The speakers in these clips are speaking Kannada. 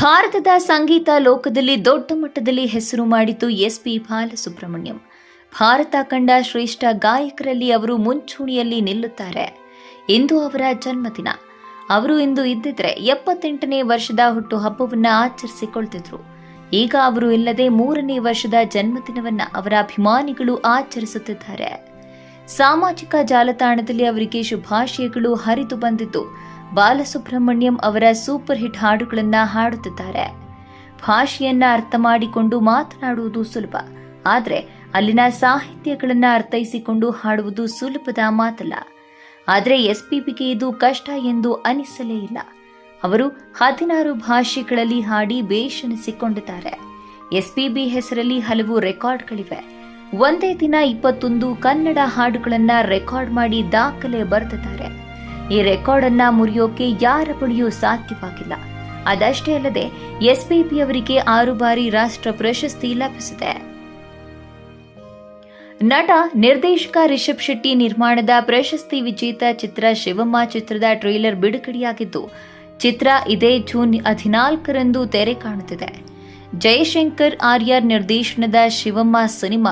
ಭಾರತದ ಸಂಗೀತ ಲೋಕದಲ್ಲಿ ದೊಡ್ಡ ಮಟ್ಟದಲ್ಲಿ ಹೆಸರು ಮಾಡಿತು ಎಸ್ ಪಿ ಬಾಲಸುಬ್ರಹ್ಮಣ್ಯಂ. ಭಾರತ ಕಂಡ ಶ್ರೇಷ್ಠ ಗಾಯಕರಲ್ಲಿ ಅವರು ಮುಂಚೂಣಿಯಲ್ಲಿ ನಿಲ್ಲುತ್ತಾರೆ. ಇಂದು ಅವರ ಜನ್ಮದಿನ. ಅವರು ಇಂದು ಇದ್ದಿದ್ರೆ ಎಪ್ಪತ್ತೆಂಟನೇ ವರ್ಷದ ಹುಟ್ಟುಹಬ್ಬವನ್ನ ಆಚರಿಸಿಕೊಳ್ತಿದ್ರು. ಈಗ ಅವರು ಇಲ್ಲದೆ ಮೂರನೇ ವರ್ಷದ ಜನ್ಮದಿನವನ್ನ ಅವರ ಅಭಿಮಾನಿಗಳು ಆಚರಿಸುತ್ತಿದ್ದಾರೆ. ಸಾಮಾಜಿಕ ಜಾಲತಾಣದಲ್ಲಿ ಅವರಿಗೆ ಶುಭಾಶಯಗಳು ಹರಿದು ಬಂದಿದ್ದು ಬಾಲಸುಬ್ರಹ್ಮಣ್ಯಂ ಅವರ ಸೂಪರ್ ಹಿಟ್ ಹಾಡುಗಳನ್ನು ಹಾಡುತ್ತಿದ್ದಾರೆ. ಭಾಷೆಯನ್ನ ಅರ್ಥ ಮಾಡಿಕೊಂಡು ಮಾತನಾಡುವುದು ಸುಲಭ. ಆದರೆ ಅಲ್ಲಿನ ಸಾಹಿತ್ಯಗಳನ್ನು ಅರ್ಥೈಸಿಕೊಂಡು ಹಾಡುವುದು ಸುಲಭದ ಮಾತಲ್ಲ. ಆದರೆ ಎಸ್ಪಿಬಿಗೆ ಇದು ಕಷ್ಟ ಎಂದು ಅನಿಸಲೇ ಇಲ್ಲ. ಅವರು ಹದಿನಾರು ಭಾಷೆಗಳಲ್ಲಿ ಹಾಡಿ ಬೇಷಣಿಸಿಕೊಂಡಿದ್ದಾರೆ ಎಸ್ಪಿಬಿ ಹೆಸರಲ್ಲಿ ಹಲವು ರೆಕಾರ್ಡ್ಗಳಿವೆ. ಒಂದೇ ದಿನ ಇಪ್ಪತ್ತೊಂದು ಕನ್ನಡ ಹಾಡುಗಳನ್ನು ರೆಕಾರ್ಡ್ ಮಾಡಿ ದಾಖಲೆ ಬರೆದಿದ್ದಾರೆ. ಈ ರೆಕಾರ್ಡ್ ಅನ್ನ ಮುರಿಯೋಕೆ ಯಾರ ಬಳಿಯೂ ಸಾಧ್ಯವಾಗಿಲ್ಲ. ಅದಷ್ಟೇ ಅಲ್ಲದೆ ಎಸ್ಪಿಪಿ ಅವರಿಗೆ ಆರು ಬಾರಿ ರಾಷ್ಟ್ರ ಪ್ರಶಸ್ತಿ ಲಭಿಸಿದೆ. ನಟ, ನಿರ್ದೇಶಕ ರಿಷಬ್ ಶೆಟ್ಟಿ ನಿರ್ಮಾಣದ ಪ್ರಶಸ್ತಿ ವಿಜೇತ ಚಿತ್ರ ಶಿವಮ್ಮ ಚಿತ್ರದ ಟ್ರೈಲರ್ ಬಿಡುಗಡೆಯಾಗಿದ್ದು, ಚಿತ್ರ ಇದೇ ಜೂನ್ ಹದಿನಾಲ್ಕರಂದು ತೆರೆ ಕಾಣುತ್ತಿದೆ. ಜಯಶಂಕರ್ ಆರ್ಯರ್ ನಿರ್ದೇಶನದ ಶಿವಮ್ಮ ಸಿನಿಮಾ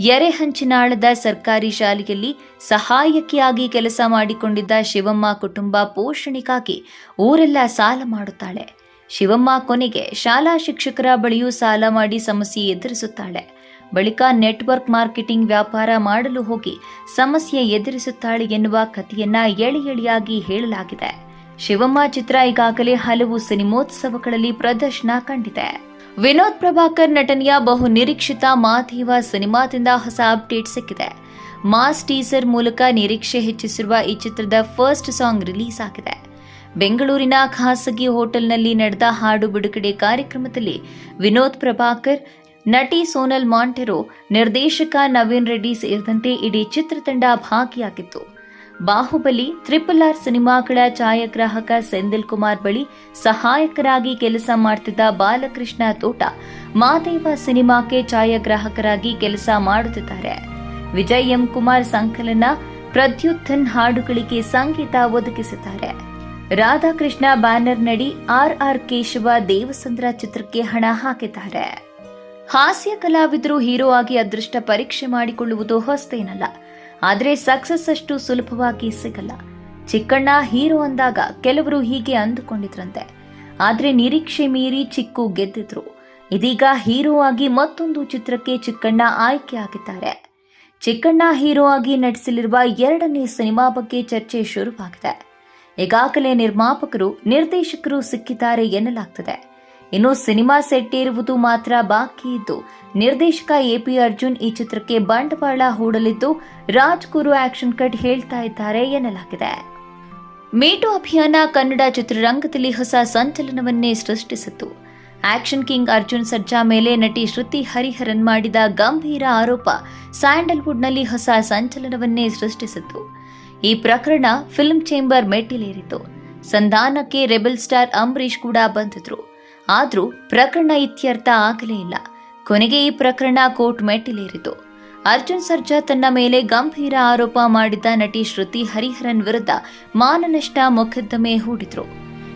ಎರೆಹಂಚಿನಾಳದ ಸರ್ಕಾರಿ ಶಾಲೆಯಲ್ಲಿ ಸಹಾಯಕಿಯಾಗಿ ಕೆಲಸ ಮಾಡಿಕೊಂಡಿದ್ದ ಶಿವಮ್ಮ ಕುಟುಂಬ ಪೋಷಣೆಗಾಗಿ ಊರೆಲ್ಲ ಸಾಲ ಮಾಡುತ್ತಾಳೆ. ಶಿವಮ್ಮ ಕೊನೆಗೆ ಶಾಲಾ ಶಿಕ್ಷಕರ ಬಳಿಯೂ ಸಾಲ ಮಾಡಿ ಸಮಸ್ಯೆ ಎದುರಿಸುತ್ತಾಳೆ. ಬಳಿಕ ನೆಟ್ವರ್ಕ್ ಮಾರ್ಕೆಟಿಂಗ್ ವ್ಯಾಪಾರ ಮಾಡಲು ಹೋಗಿ ಸಮಸ್ಯೆ ಎದುರಿಸುತ್ತಾಳೆ ಎನ್ನುವ ಕಥೆಯನ್ನ ಎಳಿ ಎಳಿಯಾಗಿ ಹೇಳಲಾಗಿದೆ. ಶಿವಮ್ಮ ಚಿತ್ರ ಈಗಾಗಲೇ ಹಲವು ಸಿನಿಮೋತ್ಸವಗಳಲ್ಲಿ ಪ್ರದರ್ಶನ ಕಂಡಿದೆ. ವಿನೋದ್ ಪ್ರಭಾಕರ್ ನಟನೆಯ ಬಹು ನಿರೀಕ್ಷಿತ ಮಾದೇವ ಸಿನಿಮಾದಿಂದ ಹೊಸ ಅಪ್ಡೇಟ್ ಸಿಕ್ಕಿದೆ. ಮಾಸ್ ಟೀಸರ್ ಮೂಲಕ ನಿರೀಕ್ಷೆ ಹೆಚ್ಚಿಸಿರುವ ಈ ಚಿತ್ರದ ಫಸ್ಟ್ ಸಾಂಗ್ ರಿಲೀಸ್ ಆಗಿದೆ. ಬೆಂಗಳೂರಿನ ಖಾಸಗಿ ಹೋಟೆಲ್ನಲ್ಲಿ ನಡೆದ ಹಾಡು ಬಿಡುಗಡೆ ಕಾರ್ಯಕ್ರಮದಲ್ಲಿ ವಿನೋದ್ ಪ್ರಭಾಕರ್, ನಟಿ ಸೋನಲ್ ಮಾಂಟೆರೋ, ನಿರ್ದೇಶಕ ನವೀನ್ ರೆಡ್ಡಿ ಸೇರಿದಂತೆ ಇಡೀ ಚಿತ್ರತಂಡ ಭಾಗಿಯಾಗಿತ್ತು. ಬಾಹುಬಲಿ ಟ್ರಿಪಲ್ ಆರ್ ಸಿನಿಮಾಗಳ ಛಾಯಾಗ್ರಾಹಕ ಸೆಂದಿಲ್ ಕುಮಾರ್ ಬಳಿ ಸಹಾಯಕರಾಗಿ ಕೆಲಸ ಮಾಡ್ತಿದ್ದ ಬಾಲಕೃಷ್ಣ ತೋಟ ಮಾದೇವ ಸಿನಿಮಾಕ್ಕೆ ಛಾಯಾಗ್ರಾಹಕರಾಗಿ ಕೆಲಸ ಮಾಡುತ್ತಿದ್ದಾರೆ. ವಿಜಯ್ ಎಂ ಕುಮಾರ್ ಸಂಕಲನ, ಪ್ರದ್ಯುತ್ಥನ್ ಹಾಡುಗಳಿಗೆ ಸಂಗೀತ ಒದಗಿಸಿದ್ದಾರೆ. ರಾಧಾಕೃಷ್ಣ ಬ್ಯಾನರ್ನಡಿ ಆರ್ ಆರ್ ಕೇಶವ ದೇವಸಂದ್ರ ಚಿತ್ರಕ್ಕೆ ಹಣ ಹಾಕಿದ್ದಾರೆ. ಹಾಸ್ಯ ಕಲಾವಿದರು ಹೀರೋ ಆಗಿ ಅದೃಷ್ಟ ಪರೀಕ್ಷೆ ಮಾಡಿಕೊಳ್ಳುವುದು ಹೊಸತೇನಲ್ಲ ಆದರೆ ಸಕ್ಸಸ್ ಅಷ್ಟು ಸುಲಭವಾಗಿ ಸಿಗಲ್ಲ. ಚಿಕ್ಕಣ್ಣ ಹೀರೋ ಅಂದಾಗ ಕೆಲವರು ಹೀಗೆ ಅಂದುಕೊಂಡಿದ್ರಂತೆ. ಆದರೆ ನಿರೀಕ್ಷೆ ಮೀರಿ ಚಿಕ್ಕು ಗೆದ್ದಿದ್ರು. ಇದೀಗ ಹೀರೋ ಆಗಿ ಮತ್ತೊಂದು ಚಿತ್ರಕ್ಕೆ ಚಿಕ್ಕಣ್ಣ ಆಯ್ಕೆ ಆಗಿದ್ದಾರೆ. ಚಿಕ್ಕಣ್ಣ ಹೀರೋ ಆಗಿ ನಟಿಸಲಿರುವ ಎರಡನೇ ಸಿನಿಮಾ ಬಗ್ಗೆ ಚರ್ಚೆ ಶುರುವಾಗಿದೆ. ಈಗಾಗಲೇ ನಿರ್ಮಾಪಕರು, ನಿರ್ದೇಶಕರು ಸಿಕ್ಕಿದ್ದಾರೆ ಎನ್ನಲಾಗ್ತದೆ. ಇನ್ನು ಸಿನಿಮಾ ಸೆಟ್ ಇರುವುದು ಮಾತ್ರ ಬಾಕಿ ಇದ್ದು, ನಿರ್ದೇಶಕ ಎಪಿ ಅರ್ಜುನ್ ಈ ಚಿತ್ರಕ್ಕೆ ಬಂಡವಾಳ ಹೂಡಲಿದ್ದು, ರಾಜ್ ಗುರು ಆಕ್ಷನ್ ಕಟ್ ಹೇಳ್ತಾ ಇದ್ದಾರೆ ಎನ್ನಲಾಗಿದೆ. ಮೇಟು ಅಭಿಯಾನ ಕನ್ನಡ ಚಿತ್ರರಂಗದಲ್ಲಿ ಹೊಸ ಸಂಚಲನವನ್ನೇ ಸೃಷ್ಟಿಸಿತು ಆಕ್ಷನ್ ಕಿಂಗ್ ಅರ್ಜುನ್ ಸರ್ಜಾ ಮೇಲೆ ನಟಿ ಶ್ರುತಿ ಹರಿಹರನ್ ಮಾಡಿದ ಗಂಭೀರ ಆರೋಪ ಸ್ಯಾಂಡಲ್ವುಡ್ನಲ್ಲಿ ಹೊಸ ಸಂಚಲನವನ್ನೇ ಸೃಷ್ಟಿಸಿತು ಈ ಪ್ರಕರಣ ಫಿಲ್ಮ್ ಚೇಂಬರ್ ಮೆಟ್ಟಿಲೇರಿತು ಸಂಧಾನಕ್ಕೆ ರೆಬಲ್ ಸ್ಟಾರ್ ಅಂಬರೀಶ್ ಕೂಡ ಬಂದಿದ್ರು. ಆದ್ರೂ ಪ್ರಕರಣ ಇತ್ಯರ್ಥ ಆಗಲೇ ಇಲ್ಲ. ಕೊನೆಗೆ ಈ ಪ್ರಕರಣ ಕೋರ್ಟ್ ಮೆಟ್ಟಿಲೇರಿತು. ಅರ್ಜುನ್ ಸರ್ಜಾ ತನ್ನ ಮೇಲೆ ಗಂಭೀರ ಆರೋಪ ಮಾಡಿದ್ದ ನಟಿ ಶ್ರುತಿ ಹರಿಹರನ್ ವಿರುದ್ಧ ಮಾನನಷ್ಟ ಮೊಕದ್ದಮೆ ಹೂಡಿದ್ರು.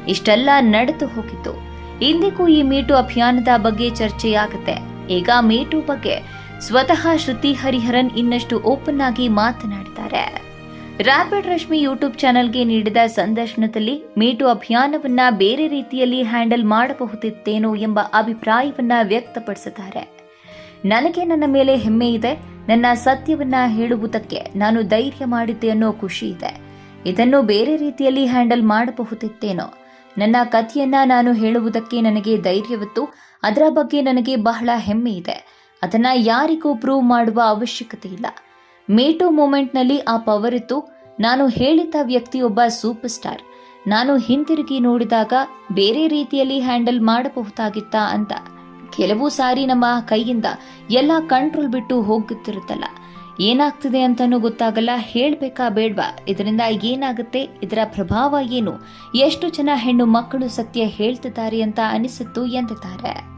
ಇಷ್ಟೆಲ್ಲ ನಡೆದು ಹೋಗಿತ್ತು. ಇಂದಿಗೂ ಈ ಮೀಟು ಅಭಿಯಾನದ ಬಗ್ಗೆ ಚರ್ಚೆಯಾಗುತ್ತೆ. ಈಗ ಮೀಟು ಬಗ್ಗೆ ಸ್ವತಃ ಶ್ರುತಿ ಹರಿಹರನ್ ಇನ್ನಷ್ಟು ಓಪನ್ ಆಗಿ ಮಾತನಾಡಿದ್ದಾರೆ. ರ್ಯಾಪಿಡ್ ರಶ್ಮಿ ಯೂಟ್ಯೂಬ್ ಚಾನೆಲ್ಗೆ ನೀಡಿದ ಸಂದರ್ಶನದಲ್ಲಿ ಮೀಟು ಅಭಿಯಾನವನ್ನ ಬೇರೆ ರೀತಿಯಲ್ಲಿ ಹ್ಯಾಂಡಲ್ ಮಾಡಬಹುದಿತ್ತೇನೋ ಎಂಬ ಅಭಿಪ್ರಾಯವನ್ನ ವ್ಯಕ್ತಪಡಿಸಿದ್ದಾರೆ. ನನಗೆ ನನ್ನ ಮೇಲೆ ಹೆಮ್ಮೆ ಇದೆ, ನನ್ನ ಸತ್ಯವನ್ನ ಹೇಳುವುದಕ್ಕೆ ನಾನು ಧೈರ್ಯ ಮಾಡಿದ್ದೆ ಅನ್ನೋ ಖುಷಿ ಇದೆ. ಇದನ್ನು ಬೇರೆ ರೀತಿಯಲ್ಲಿ ಹ್ಯಾಂಡಲ್ ಮಾಡಬಹುದಿತ್ತೇನೋ. ನನ್ನ ಕಥೆಯನ್ನ ನಾನು ಹೇಳುವುದಕ್ಕೆ ನನಗೆ ಧೈರ್ಯವಿತ್ತು, ಅದರ ಬಗ್ಗೆ ನನಗೆ ಬಹಳ ಹೆಮ್ಮೆ ಇದೆ. ಅದನ್ನ ಯಾರಿಗೂ ಪ್ರೂವ್ ಮಾಡುವ ಅವಶ್ಯಕತೆ ಇಲ್ಲ. ಮೀಟು ಮೂಮೆಂಟ್ನಲ್ಲಿ ಆ ಪವರ್ ಇತ್ತು. ನಾನು ಹೇಳಿದ್ದ ವ್ಯಕ್ತಿಯೊಬ್ಬ ಸೂಪರ್ ಸ್ಟಾರ್ ನಾನು ಹಿಂತಿರುಗಿ ನೋಡಿದಾಗ ಬೇರೆ ರೀತಿಯಲ್ಲಿ ಹ್ಯಾಂಡಲ್ ಮಾಡಬಹುದಾಗಿತ್ತಾ ಅಂತ. ಕೆಲವು ಸಾರಿ ನಮ್ಮ ಕೈಯಿಂದ ಎಲ್ಲ ಕಂಟ್ರೋಲ್ ಬಿಟ್ಟು ಹೋಗುತ್ತಿರುತ್ತಲ್ಲ. ಏನಾಗ್ತಿದೆ ಅಂತನೂ ಗೊತ್ತಾಗಲ್ಲ. ಹೇಳಬೇಕಾ ಬೇಡ್ವಾ? ಇದರಿಂದ ಏನಾಗುತ್ತೆ? ಇದರ ಪ್ರಭಾವ ಏನು? ಎಷ್ಟು ಜನ ಹೆಣ್ಣು ಮಕ್ಕಳು ಸತ್ಯ ಹೇಳ್ತಿದ್ದಾರೆ ಅಂತ ಅನಿಸಿತ್ತು ಎಂದಿದ್ದಾರೆ.